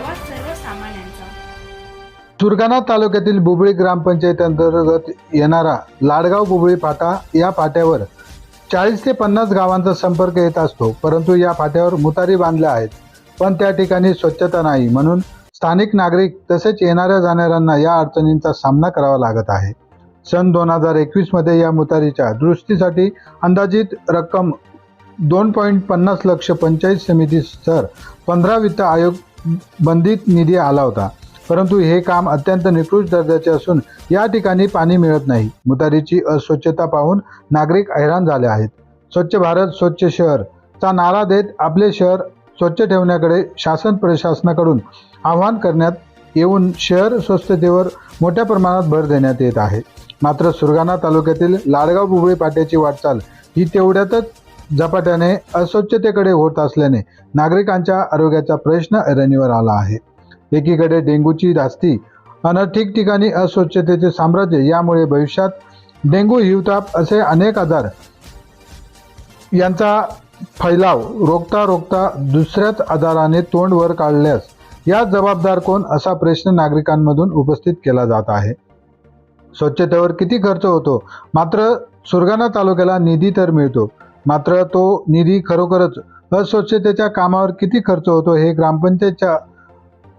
आवाज सर्वसामान्यांचा. सुरगाणा तालुक्यातील बुबळी ग्रामपंचायत अंतर्गत येणारा लाडगाव बुबळी फाटा या फाट्यावर चाळीस ते पन्नास गावांचा संपर्क येत असतो परंतु या फाट्यावर मुतारी बांधल्या आहेत. पण त्या ठिकाणी स्वच्छता नाही म्हणून स्थानिक नागरिक तसेच येणाऱ्या जाणाऱ्यांना या अडचणींचा सामना करावा लागत आहे. सन दोन हजार एकवीसमध्ये या मुतारीच्या दुरुस्तीसाठी अंदाजित रक्कम दोन पॉईंट पन्नास लक्ष पंचायत समिती सर पंधरा वित्त आयोग बंधित निधी आला होता. परंतु हे काम अत्यंत निकृष्ट दर्जाचे असून या ठिकाणी पाणी मिळत नाही. मुतारीची अस्वच्छता पाहून नागरिक हैराण झाले आहेत. स्वच्छ भारत स्वच्छ शहर चा नारा देत आपले शहर स्वच्छ ठेवण्याकडे शासन प्रशासनाकडून आवाहन करण्यात येऊन शहर स्वच्छतेवर मोठ्या प्रमाणात भर देण्यात येत आहे. मात्र सुरगाणा तालुक्यातील लाडगाव बुबळी पाट्याची वाटचाल ही तेवढ्यातच झपाट्याने अस्वच्छतेकडे होत असल्याने नागरिकांच्या आरोग्याचा प्रश्न ऐरणीवर आला आहे. एकीकडे डेंग्यूची धास्ती आणि ठिकठिकाणी अस्वच्छतेचे साम्राज्य यामुळे भविष्यात डेंग्यू हिवताप असे अनेक आजार यांचा फैलाव रोखता रोखता दुसऱ्याच आजाराने तोंड वर काढल्यास या जबाबदार कोण असा प्रश्न नागरिकांमधून उपस्थित केला जात आहे. स्वच्छतेवर किती खर्च होतो? मात्र सुरगाणा तालुक्याला निधी तर मिळतो. मात्र तो निधी खरोखरच अस्वच्छतेच्या कामावर किती खर्च होतो हे ग्रामपंचायतच्या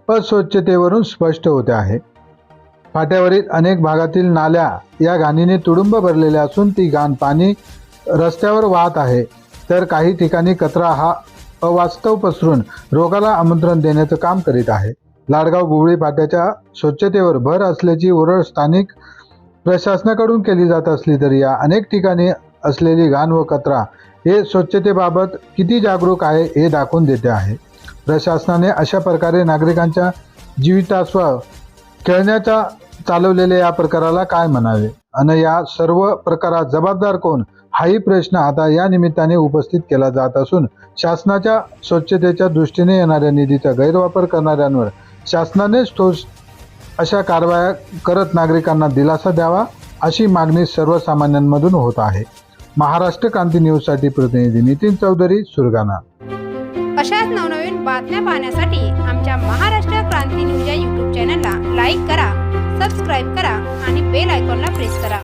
अस्वच्छतेवरून स्पष्ट होते आहे. फाट्यावरील अनेक भागातील नाल्या या घाणीने तुडुंब भरलेल्या असून ती घाण पाणी रस्त्यावर वाहत आहे. तर काही ठिकाणी कचरा हा अवास्तव पसरून रोगाला आमंत्रण देण्याचं काम करीत आहे. लाडगाव बुबळी फाट्याच्या स्वच्छतेवर भर असल्याची ओरड स्थानिक प्रशासनाकडून केली जात असली तरी या अनेक ठिकाणी असलेली घाण व कचरा हे स्वच्छतेबाबत किती जागरूक आहे हे दाखवून देते आहे. प्रशासनाने अशा प्रकारे नागरिकांच्या जीवितास्व खेळण्याच्या चालवलेल्या या प्रकाराला काय म्हणावे? आणि या सर्व प्रकारात जबाबदार कोण? हाही प्रश्न आता या निमित्ताने उपस्थित केला जात असून शासनाच्या स्वच्छतेच्या दृष्टीने येणाऱ्या निधीचा गैरवापर करणाऱ्यांवर शासनानेच ठोस अशा कारवाया करत नागरिकांना दिलासा द्यावा अशी मागणी सर्वसामान्यांमधून होत आहे. महाराष्ट्र क्रांती न्यूजसाठी प्रतिनिधी नितीन चौधरी सुरगाणा. अशाच नवनवीन बातम्या पाहण्यासाठी आमच्या महाराष्ट्र क्रांती न्यूज या यूट्यूब चॅनलला लाईक करा सबस्क्राईब करा आणि बेल आयकॉनला प्रेस करा.